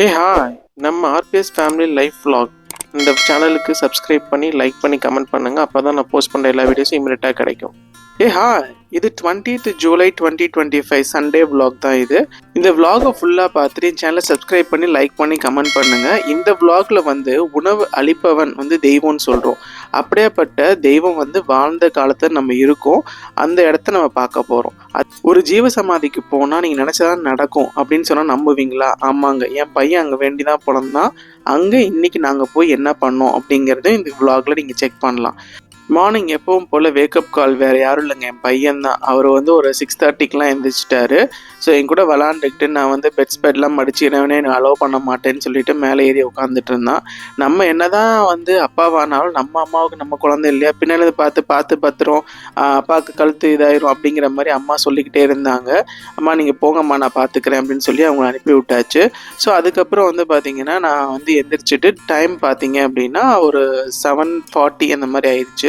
ஹே hi நம்ம RPS family life vlog. இந்த சேனலுக்கு சப்ஸ்கிரைப் பண்ணி லைக் பண்ணி கமெண்ட் பண்ணுங்கள் அப்போ தான் நான் போஸ்ட் பண்ணுற எல்லா வீடியோஸும் இமீடியட்டாக கிடைக்கும். ஏ ஹா இது twentieth July twenty twenty five Sunday vlog தான் இது. இந்த vlog-அ ஃபுல்லாக பார்த்துட்டு என் சேனலை சப்ஸ்கிரைப் பண்ணி லைக் பண்ணி கமெண்ட் பண்ணுங்கள் இந்த vlog-ல வந்து உணவு அளிப்பவன் வந்து தெய்வம்னு சொல்கிறோம் அப்படியேப்பட்ட தெய்வம் வந்து வாழ்ந்த காலத்தில் நம்ம இருக்கோம். அந்த இடத்த நம்ம பார்க்க போகிறோம் ஒரு ஜீவ சமாதிக்கு போனால் நீங்கள் நினச்சதான் நடக்கும் அப்படின்னு சொன்னால் நம்புவீங்களா? ஆமாங்க. என் பையன் அங்கே வேண்டி தான் பிறந்தான். அங்கே இன்னைக்கு நாங்கள் போய் என்ன பண்ணோம் அப்படிங்கிறத இந்த vlog-ல நீங்கள் செக் பண்ணலாம். மார்னிங் எப்பவும் போல் வேக்கப் கால் வேறு யாரும் இல்லைங்க. என் பையன் தான் அவர் வந்து ஒரு சிக்ஸ் தேர்ட்டிக்கெலாம் எழுந்திரிச்சிட்டாரு ஸோ என் கூட விளாண்டுக்கிட்டு நான் வந்து பெட்ஸ் பெட்லாம் மடிச்சு என்னவனே நான் அலோவ் பண்ண மாட்டேன்னு சொல்லிட்டு மேலே ஏறி உட்காந்துட்டு இருந்தான். நம்ம என்னதான் வந்து அப்பாவானாலும் நம்ம அம்மாவுக்கு நம்ம குழந்தை இல்லையா? பின்னாடி பார்த்து பார்த்து பத்திரம் அப்பாவுக்கு கழுத்து இதாயிரும் அப்படிங்கிற மாதிரி அம்மா சொல்லிக்கிட்டே இருந்தாங்க. அம்மா நீங்கள் போங்கம்மா நான் பார்த்துக்கிறேன் அப்படின்னு சொல்லி அவங்க அனுப்பி விட்டாச்சு. ஸோ அதுக்கப்புறம் வந்து பார்த்தீங்கன்னா நான் வந்து எந்திரிச்சிட்டு டைம் பார்த்தீங்க அப்படின்னா ஒரு செவன் ஃபார்ட்டி அந்த மாதிரி ஆயிடுச்சு.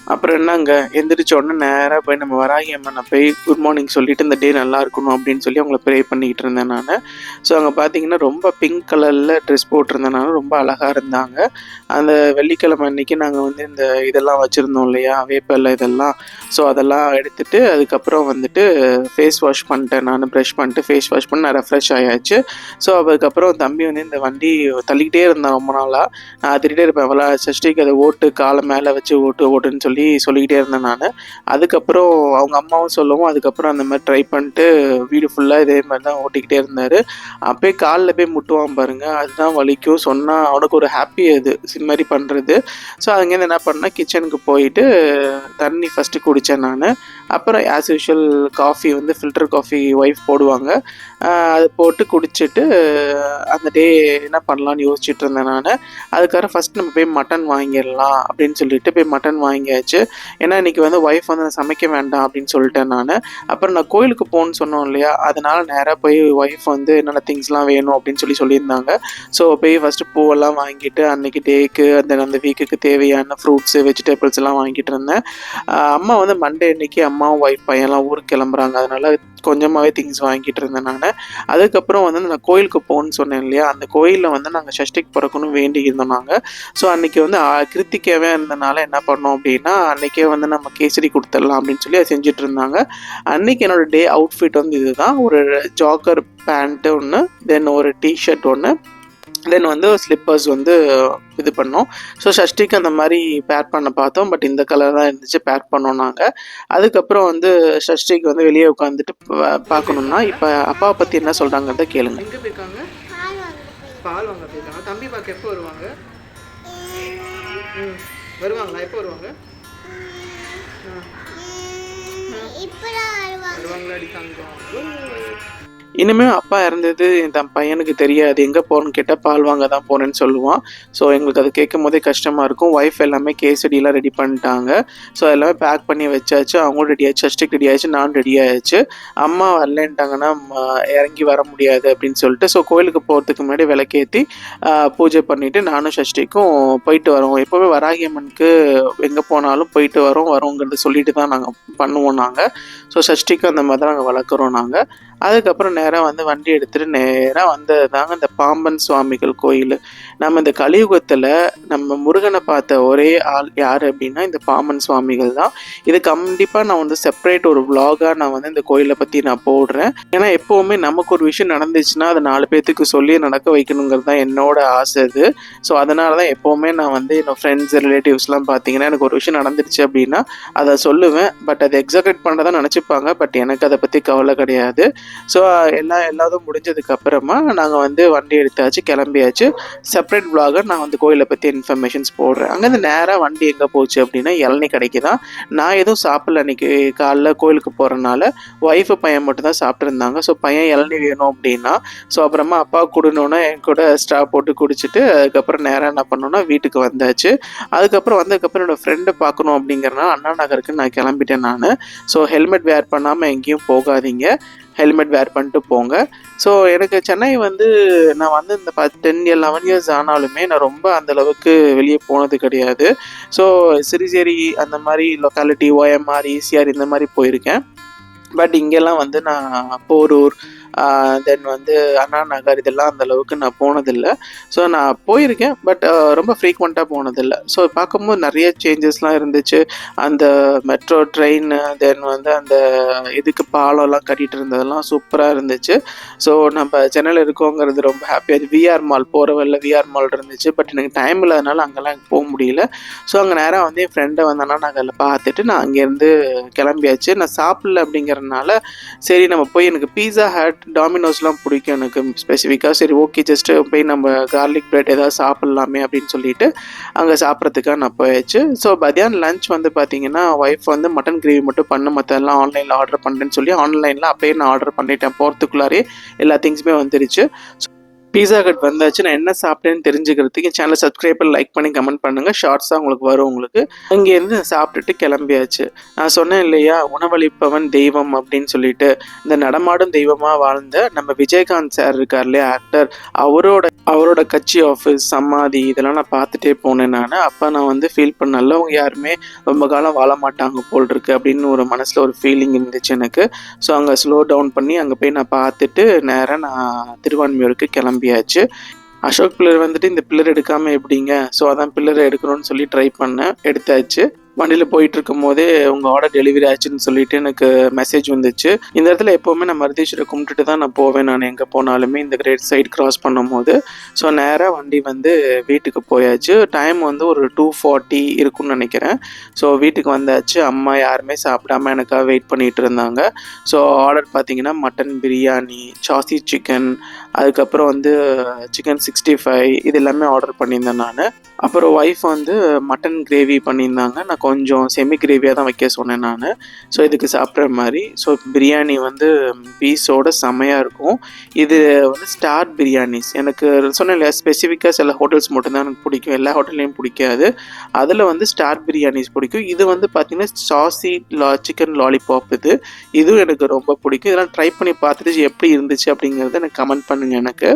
அப்புறம் என்னங்க? எந்திரிச்ச உடனே நேராக போய் நம்ம வராகி அம்மனை போய் குட் மார்னிங் சொல்லிட்டு இந்த டே நல்லா இருக்கணும் அப்படின்னு சொல்லி அவங்கள ப்ரே பண்ணிக்கிட்டு இருந்தேன் நான். ஸோ அங்கே பார்த்தீங்கன்னா ரொம்ப பிங்க் கலரில் ட்ரெஸ் போட்டிருந்தனால ரொம்ப அழகாக இருந்தாங்க. அந்த வெள்ளிக்கிழமை அன்னைக்கு நாங்கள் வந்து இந்த இதெல்லாம் வச்சுருந்தோம் இல்லையா? வேப்பிலை இதெல்லாம். ஸோ அதெல்லாம் எடுத்துட்டு அதுக்கப்புறம் வந்துட்டு ஃபேஸ் வாஷ் பண்ணிட்டேன் நான். ப்ரஷ் பண்ணிட்டு ஃபேஸ் வாஷ் பண்ணி நான் ரெஃப்ரெஷ் ஆயாச்சு. ஸோ அதுக்கப்புறம் தம்பி வந்து இந்த வண்டி தள்ளிக்கிட்டே இருந்தான் ரொம்ப நாளாக நான் அதிரிட்டே இருப்பேன். அவ்வளோ சஷ்டிக்கு அதை ஓட்டு காலை மேலே வச்சு ஓட்டு ஓட்டுன்னு சொல்லி சொல்லி சொல்லிக்கிட்டே இருந்தேன் நான். அதுக்கப்புறம் அவங்க அம்மாவும் சொல்லவும் அதுக்கப்புறம் அந்த மாதிரி ட்ரை பண்ணிட்டு வீடு ஃபுல்லாக இதே மாதிரி தான் ஓட்டிக்கிட்டே இருந்தார். அப்போயே காலில் போய் முட்டுவான் பாருங்கள் அதுதான் வலிக்கும். சொன்னால் அவனுக்கு ஒரு ஹாப்பி அது. இது மாதிரி பண்ணுறது ஸோ அங்கேருந்து என்ன பண்ணேன் கிச்சனுக்கு போயிட்டு தண்ணி ஃபஸ்ட்டு குடித்தேன் நான். அப்புறம் ஆஸ் யூஷுவல் காஃபி வந்து ஃபில்டர் காஃபி ஒய்ஃப் போடுவாங்க. அது போட்டு குடிச்சிட்டு அந்த டே என்ன பண்ணலான்னு யோசிச்சுட்டு இருந்தேன் நான். அதுக்கப்புறம் ஃபஸ்ட் நம்ம போய் மட்டன் வாங்கிடலாம் அப்படின்னு சொல்லிட்டு போய் மட்டன் வாங்கியாச்சு. ஏன்னா இன்றைக்கி வந்து ஒய்ஃப் வந்து நான் சமைக்க வேண்டாம் அப்படின்னு சொல்லிட்டேன் நான். அப்புறம் நான் கோயிலுக்கு போகணுன்னு சொன்னோம் இல்லையா அதனால் நேராக போய் ஒய்ஃப் வந்து என்னென்ன திங்ஸ்லாம் வேணும் அப்படின்னு சொல்லி சொல்லியிருந்தாங்க. ஸோ போய் ஃபஸ்ட்டு பூவெல்லாம் வாங்கிட்டு அன்றைக்கி டேக்கு அந்த அந்த வீக்குக்கு தேவையான ஃப்ரூட்ஸு வெஜிடபிள்ஸ் எல்லாம் வாங்கிட்டு இருந்தேன். அம்மா வந்து மண்டே அன்னைக்கு அம்மா ஒய்ஃப் பையன்லாம் ஊருக்கு கிளம்புறாங்க. அதனால கொஞ்சமாகவே திங்ஸ் வாங்கிட்டு இருந்தேன் நான். அதுக்கப்புறம் வந்து நான் கோயிலுக்கு போகணும்னு சொன்னேன் இல்லையா? அந்த கோயிலில் வந்து நாங்கள் சஷ்டிக்கு பிறக்கணும்னு வேண்டி இருந்தோம் நாங்கள் ஸோ அன்னைக்கு வந்து கிருத்திக்கவே இருந்தனால என்ன பண்ணோம் அப்படின்னா அன்றைக்கே வந்து நம்ம கேசரி கொடுத்துடலாம் அப்படின்னு சொல்லி அதை செஞ்சுட்டு இருந்தாங்க. அன்றைக்கி என்னோட டே அவுட்ஃபிட் வந்து இதுதான். ஒரு ஜாக்கர் பேண்ட்டு ஒன்று தென் ஒரு டிஷர்ட் ஒன்று தென் வந்து ஸ்லிப்பர்ஸ் வந்து இது பண்ணோம். ஸோ ஷஷ்டிக்கு அந்த மாதிரி பேர் பண்ண பார்த்தோம். பட் இந்த கலர் தான் இருந்துச்சு பேர் பண்ணோம் நாங்கள் அதுக்கப்புறம் வந்து ஷஷ்டிக்கு வந்து வெளியே உட்காந்துட்டு பார்க்கணும்னா இப்போ அப்பாவை பற்றி என்ன சொல்கிறாங்கிறத கேளுங்க. எங்கே போயிருக்காங்க? பால் வாங்க போயிருக்காங்க. தம்பி பார்க்க எப்போ வருவாங்க? வருவாங்களா? எப்போ வருவாங்க? வருவாங்களா? அடிக்காங்க இனிமே அப்பா இறந்தது என் தன் பையனுக்கு தெரியாது. எங்கே போகிறேன்னு கேட்டால் பால் வாங்க தான் போகிறேன்னு சொல்லுவான். ஸோ எங்களுக்கு அது கேட்கும் போதே கஷ்டமாக இருக்கும். ஒய்ஃப் எல்லாமே கேசடிலாம் ரெடி பண்ணிட்டாங்க. ஸோ எல்லாமே பேக் பண்ணி வச்சாச்சு. அவங்களும் ரெடி ஆச்சு சஷ்டிக்கு ரெடி ஆயிடுச்சு. நானும் ரெடி ஆயிடுச்சு. அம்மா வரலன்ட்டாங்கன்னா இறங்கி வர முடியாது அப்படின்னு சொல்லிட்டு ஸோ கோயிலுக்கு போகிறதுக்கு முன்னாடி விளக்கேற்றி பூஜை பண்ணிவிட்டு நானும் சஷ்டிக்கும் போயிட்டு வரோம். எப்போவுமே வராகி அம்மனுக்கு எங்கே போனாலும் போயிட்டு வரோம் வரோங்கிறத சொல்லிட்டு தான் நாங்கள் பண்ணுவோம் நாங்கள் ஸோ சஷ்டிக்கு அந்த மாதிரி தான் நாங்கள் வளர்க்குறோம் நாங்கள் அதுக்கப்புறம் நேராக வந்து வண்டி எடுத்துகிட்டு நேராக வந்தது தாங்க இந்த பாம்பன் சுவாமிகள் கோயில். நம்ம இந்த கலியுகத்தில் நம்ம முருகனை பார்த்த ஒரே ஆள் யார் அப்படின்னா இந்த பாமன் சுவாமிகள் தான். இது கண்டிப்பாக நான் வந்து செப்பரேட் ஒரு விலாகாக நான் வந்து இந்த கோயிலை பற்றி நான் போடுறேன். ஏன்னா எப்போவுமே நமக்கு ஒரு விஷயம் நடந்துச்சுன்னா அதை நாலு பேர்த்துக்கு சொல்லி நடக்க வைக்கணுங்கிறது தான் என்னோட ஆசை அது. ஸோ அதனால தான் எப்போவுமே நான் வந்து என்னோட ஃப்ரெண்ட்ஸ் ரிலேட்டிவ்ஸ்லாம் பார்த்தீங்கன்னா எனக்கு ஒரு விஷயம் நடந்துருச்சு அப்படின்னா அதை சொல்லுவேன். பட் அதை எக்ஸாக்ரேட் பண்ணுறதா நினச்சிப்பாங்க. பட் எனக்கு அதை பற்றி கவலை கிடையாது. ஸோ எல்லாம் எல்லாதும் முடிஞ்சதுக்கப்புறமா நாங்கள் வந்து வண்டி எடுத்தாச்சு கிளம்பியாச்சு. செப் செப்பரேட் vlog-ஆ நான் வந்து கோயிலை பற்றி இன்ஃபர்மேஷன்ஸ் போடுறேன். அங்கேருந்து நேராக வண்டி எங்கே போச்சு அப்படின்னா இளநீ கடைக்கு தான் நான் எதுவும் சாப்பிடல அன்னைக்கு காலைல கோயிலுக்கு போகிறனால ஒய்ஃபு பையன் மட்டும் தான் சாப்பிட்ருந்தாங்க ஸோ பையன் இளநீ வேணும் அப்படின்னா ஸோ அப்புறமா அப்பா கொடுணுன்னா என் கூட ஸ்ட்ரா போட்டு குடிச்சிட்டு அதுக்கப்புறம் நேராக என்ன பண்ணோன்னா வீட்டுக்கு வந்தாச்சு. அதுக்கப்புறம் வந்ததுக்கப்புறம் என்னோடய ஃப்ரெண்டை பார்க்கணும் அப்படிங்கிறனால அண்ணா நகருக்கு நான் கிளம்பிட்டேன் நான். ஸோ ஹெல்மெட் வேர் பண்ணாமல் எங்கேயும் போகாதீங்க. ஹெல்மெட் வேர் பண்ணிட்டு போங்க. ஸோ எனக்கு சென்னை வந்து நான் வந்து இந்த பத் டென் லெவன் இயர்ஸ் ஆனாலுமே நான் ரொம்ப அந்தளவுக்கு வெளியே போனது கிடையாது. ஸோ சிறிசேரி அந்த மாதிரி லொக்காலிட்டி ஓஎம்ஆர் ஈசிஆர் இந்த மாதிரி போயிருக்கேன். பட் இங்கெல்லாம் வந்து நான் போரூர் தென் வந்து அண்ணா நகர் இதெல்லாம் அந்த அளவுக்கு நான் போனதில்லை. ஸோ நான் போயிருக்கேன் பட் ரொம்ப ஃப்ரீக்வெண்ட்டாக போனதில்லை. ஸோ பார்க்கும்போது நிறைய சேஞ்சஸ்லாம் இருந்துச்சு. அந்த மெட்ரோ ட்ரெயின் தென் வந்து அந்த இதுக்கு பாலம்லாம் கட்டிகிட்டு இருந்ததெல்லாம் சூப்பராக இருந்துச்சு. ஸோ நம்ம சென்னையில் இருக்கோங்கிறது ரொம்ப ஹாப்பியாக விஆர் மால் போகிற வழியில் விஆர் மால் இருந்துச்சு. பட் எனக்கு டைம் இல்லாதனால அங்கெல்லாம் போக முடியல. ஸோ அங்கே நேராக வந்து என் ஃப்ரெண்டை வந்தேன்னா நாங்கள் அதில் பார்த்துட்டு நான் அங்கேருந்து கிளம்பியாச்சு. நான் சாப்பிடல அப்படிங்கிறதுனால சரி நம்ம போய் எனக்கு பீஸா ஹட் டாமினோஸ்லாம் பிடிக்கும் எனக்கு ஸ்பெசிஃபிக்காக சரி ஓகே ஜஸ்ட்டு போய் நம்ம கார்லிக் பிரெட் ஏதாவது சாப்பிட்லாமே அப்படின்னு சொல்லிட்டு அங்கே சாப்பிட்றதுக்காக நான் போயாச்சு. ஸோ மதியானம் லஞ்ச் வந்து பார்த்தீங்கன்னா ஒய்ஃப் வந்து மட்டன் கிரேவி மட்டும் பண்ணு மற்றெல்லாம் ஆன்லைனில் ஆர்டர் பண்ணுறேன்னு சொல்லி ஆன்லைனில் அப்படியே நான் ஆர்டர் பண்ணிட்டேன். போகிறதுக்குள்ளாரே எல்லா திங்ஸுமே வந்துருச்சு. பீஸா கட் வந்தாச்சு. நான் என்ன சாப்பிட்டேன்னு தெரிஞ்சுக்கிறதுக்கு சேனலை சப்ஸ்கிரைப் லைக் பண்ணி கமெண்ட் பண்ணுங்கள் ஷார்ட்ஸாக உங்களுக்கு வரும் உங்களுக்கு. அங்கேருந்து சாப்பிட்டுட்டு கிளம்பியாச்சு. நான் சொன்னேன் இல்லையா உணவளிப்பவன் தெய்வம் அப்படின்னு சொல்லிட்டு. இந்த நடமாடும் தெய்வமாக வாழ்ந்த நம்ம விஜயகாந்த் சார் இருக்கார் இல்லையா ஆக்டர் அவரோட அவரோட கட்சி ஆஃபீஸ் சமாதி இதெல்லாம் நான் பார்த்துட்டே போனேன் நான். அப்போ நான் வந்து ஃபீல் பண்ண நல்லவங்க யாருமே ரொம்ப காலம் வாழ மாட்டாங்க போல் இருக்கு அப்படின்னு ஒரு மனசில் ஒரு ஃபீலிங் இருந்துச்சு எனக்கு. ஸோ அங்கே ஸ்லோ டவுன் பண்ணி அங்கே போய் நான் பார்த்துட்டு நேராக நான் திருவான்மையூருக்கு கிளம்பியாச்சு. அசோக் பில்லர் வந்துட்டு இந்த பில்லர் எடுக்காமல் எப்படிங்க? ஸோ அதான் பில்லரை எடுக்கணும்னு சொல்லி ட்ரை பண்ணேன். எடுத்தாச்சு. வண்டியில் போயிட்டு இருக்கும் போதே உங்கள் ஆர்டர் டெலிவரி ஆச்சுன்னு சொல்லிட்டு எனக்கு மெசேஜ் வந்துச்சு. இந்த இடத்துல எப்போவுமே நான் மருதீஸ்வரை கும்பிட்டுட்டு தான் நான் போவேன் நான் எங்கே போனாலுமே இந்த கிரேட் சைட் கிராஸ் பண்ணும்போது. ஸோ நேராக வண்டி வந்து வீட்டுக்கு போயாச்சு. டைம் வந்து ஒரு டூ ஃபார்ட்டி இருக்கும்னு நினைக்கிறேன். ஸோ வீட்டுக்கு வந்தாச்சு. அம்மா யாருமே சாப்பிடாம எனக்காக வெயிட் பண்ணிட்டு இருந்தாங்க. ஸோ ஆர்டர் பார்த்தீங்கன்னா மட்டன் பிரியாணி சாசி சிக்கன் அதுக்கப்புறம் வந்து சிக்கன் சிக்ஸ்டி ஃபைவ் இது எல்லாமே ஆர்டர் பண்ணியிருந்தேன் நான். அப்புறம் ஒய்ஃப் வந்து மட்டன் கிரேவி பண்ணியிருந்தாங்க. நான் கொஞ்சம் செமி கிரேவியாக தான் வைக்க சொன்னேன் நான். ஸோ இதுக்கு சாப்பிட்ற மாதிரி. ஸோ பிரியாணி வந்து பீஸோட செமையாக இருக்கும். இது வந்து ஸ்டார் பிரியாணிஸ் எனக்கு சொன்னேன் இல்லையா ஸ்பெசிஃபிக்காக சில ஹோட்டல்ஸ் மட்டும்தான் எனக்கு பிடிக்கும். எல்லா ஹோட்டல்லையும் பிடிக்காது. அதில் வந்து ஸ்டார் பிரியாணிஸ் பிடிக்கும். இது வந்து பார்த்திங்கன்னா சாசி லா சிக்கன் லாலிபாப் இது. இதுவும் எனக்கு ரொம்ப பிடிக்கும். இதெல்லாம் ட்ரை பண்ணி பார்த்துட்டு எப்படி இருந்துச்சு அப்படிங்கிறத எனக்கு கமெண்ட் பண்ணி பண்ணுங்கள் எனக்கு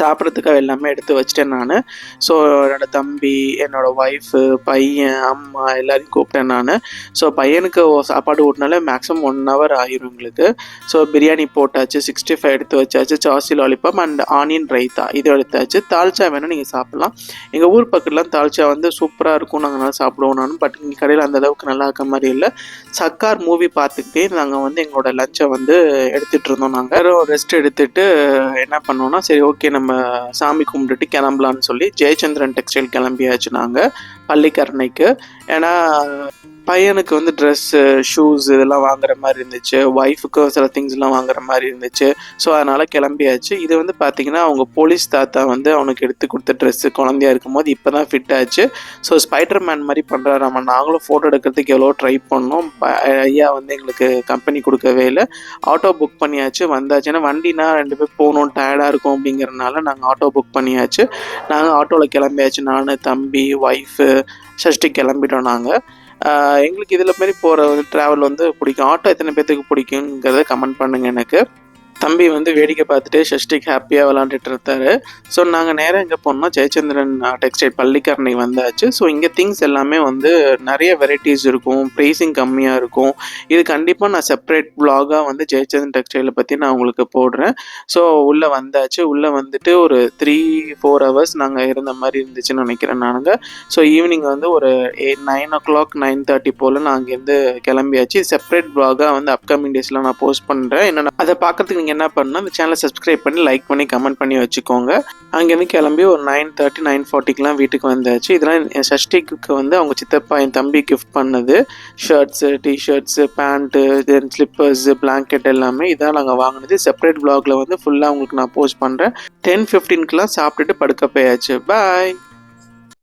சாப்பிட்றதுக்காக எல்லாமே எடுத்து வச்சிட்டேன் நான். ஸோ என்னோடய தம்பி என்னோடய ஒய்ஃபு பையன் அம்மா எல்லாரையும் கூப்பிட்டேன் நான். ஸோ பையனுக்கு சாப்பாடு ஊட்டினாலே மேக்ஸிமம் ஒன் ஹவர் ஆகிரும் எங்களுக்கு. ஸோ பிரியாணி போட்டாச்சு சிக்ஸ்டி ஃபைவ் எடுத்து வச்சாச்சு சாசி லாலிபாப் அண்ட் ஆனியன் ரைத்தா இது எடுத்தாச்சு. தால்ச்சா வேணால் நீங்கள் சாப்பிட்லாம். எங்கள் ஊர் பக்கத்துலாம் தால்ச்சா வந்து சூப்பராக இருக்கும். நாங்கள் நல்லா சாப்பிடுவோம் நான் பட் இங்கே கடையில் அந்த அளவுக்கு நல்லா இருக்க மாதிரி இல்லை. சக்கார் மூவி பார்த்துக்கிட்டே நாங்கள் வந்து எங்களோட லஞ்சை வந்து எடுத்துகிட்டு இருந்தோம் நாங்கள் ரெஸ்ட் எடுத்துகிட்டு என்ன பண்ணோம்னா சரி ஓகே நம்ம சாமி கும்பிட்டுட்டு கிளம்பலான்னு சொல்லி ஜெயச்சந்திரன் டெக்ஸ்டைல் கிளம்பியாச்சு நாங்கள் பள்ளிக்கரணைக்கு. ஏன்னா பையனுக்கு வந்து ட்ரெஸ்ஸு ஷூஸ் இதெல்லாம் வாங்குற மாதிரி இருந்துச்சு. ஒய்ஃபுக்கும் சில திங்ஸ்லாம் வாங்குற மாதிரி இருந்துச்சு. ஸோ அதனால் கிளம்பியாச்சு. இது வந்து பார்த்தீங்கன்னா அவங்க போலீஸ் தாத்தா வந்து அவனுக்கு எடுத்து கொடுத்த ட்ரெஸ்ஸு குழந்தையா இருக்கும்போது இப்போ தான் ஃபிட் ஆச்சு. ஸோ ஸ்பைடர் மேன் மாதிரி பண்ணுறாரு நம்ம நாங்களும் ஃபோட்டோ எடுக்கிறதுக்கு எவ்வளோ ட்ரை பண்ணோம். ப- ஐயா வந்து எங்களுக்கு கம்பெனி கொடுக்கவே இல்லை. ஆட்டோ புக் பண்ணியாச்சு வந்தாச்சு. ஏன்னா வண்டினா ரெண்டு பேர் போகணும் டயர்டாக இருக்கும் அப்படிங்கிறனால நாங்கள் ஆட்டோ புக் பண்ணியாச்சு. நாங்கள் ஆட்டோவில் கிளம்பியாச்சு. நான் தம்பி ஒய்ஃபு ஷஷ்டி கிளம்பிட்டோம் நாங்கள் எங்களுக்கு இதில் மாதிரி போகிற வந்து ட்ராவல் வந்து பிடிக்கும். ஆட்டோ எத்தனை பேர்த்துக்கு பிடிக்குங்கிறத கமெண்ட் பண்ணுங்கள் எனக்கு. தம்பி வந்து வேடிக்கை பார்த்துட்டு ஷஷ்டிக்கு ஹாப்பியாக விளாண்டுட்டு இருந்தாரு ஸோ நாங்கள் நேராக எங்கே போனோம்னா ஜெயச்சந்திரன் டெக்ஸ்டைல் பள்ளிக்கரணை வந்தாச்சு. ஸோ இங்கே திங்ஸ் எல்லாமே வந்து நிறைய வெரைட்டிஸ் இருக்கும். ப்ரைஸிங் கம்மியாக இருக்கும். இது கண்டிப்பாக நான் செப்பரேட் vlog-ஆ வந்து ஜெயச்சந்திரன் டெக்ஸ்டைலை பற்றி நான் உங்களுக்கு போடுறேன். ஸோ உள்ளே வந்தாச்சு. உள்ளே வந்துட்டு ஒரு த்ரீ ஃபோர் ஹவர்ஸ் நாங்கள் இருந்த மாதிரி இருந்துச்சுன்னு நினைக்கிறேன் நாங்கள் ஸோ ஈவினிங் வந்து ஒரு eight nine o'clock nine thirty போல் நான் அங்கேருந்து கிளம்பியாச்சு. செப்பரேட் vlog-ஆ வந்து அப்கமிங் டேஸில் நான் போஸ்ட் பண்ணுறேன் என்னென்ன அதை பார்க்கறதுக்கு நீங்கள் என்ன பண்ணணும் அந்த சேனலை சப்ஸ்கிரைப் பண்ணி லைக் பண்ணி கமெண்ட் பண்ணி வச்சுக்கோங்க. அங்கேருந்து கிளம்பி ஒரு நைன் தேர்ட்டி நைன் ஃபார்ட்டிக்கெலாம் வீட்டுக்கு வந்தாச்சு. இதெல்லாம் என் சஷ்டிக்கு வந்து அவங்க சித்தப்பா என் தம்பி கிஃப்ட் பண்ணது. Shirts t-shirts pant then slippers blanket எல்லாமே இதான் நாங்கள் வாங்கினது. செப்பரேட் பிளாகில் வந்து ஃபுல்லாக உங்களுக்கு நான் போஸ்ட் பண்ணுறேன் டென் ஃபிஃப்டீன்க்கெலாம் சாப்பிட்டுட்டு படுக்க போயாச்சு பாய்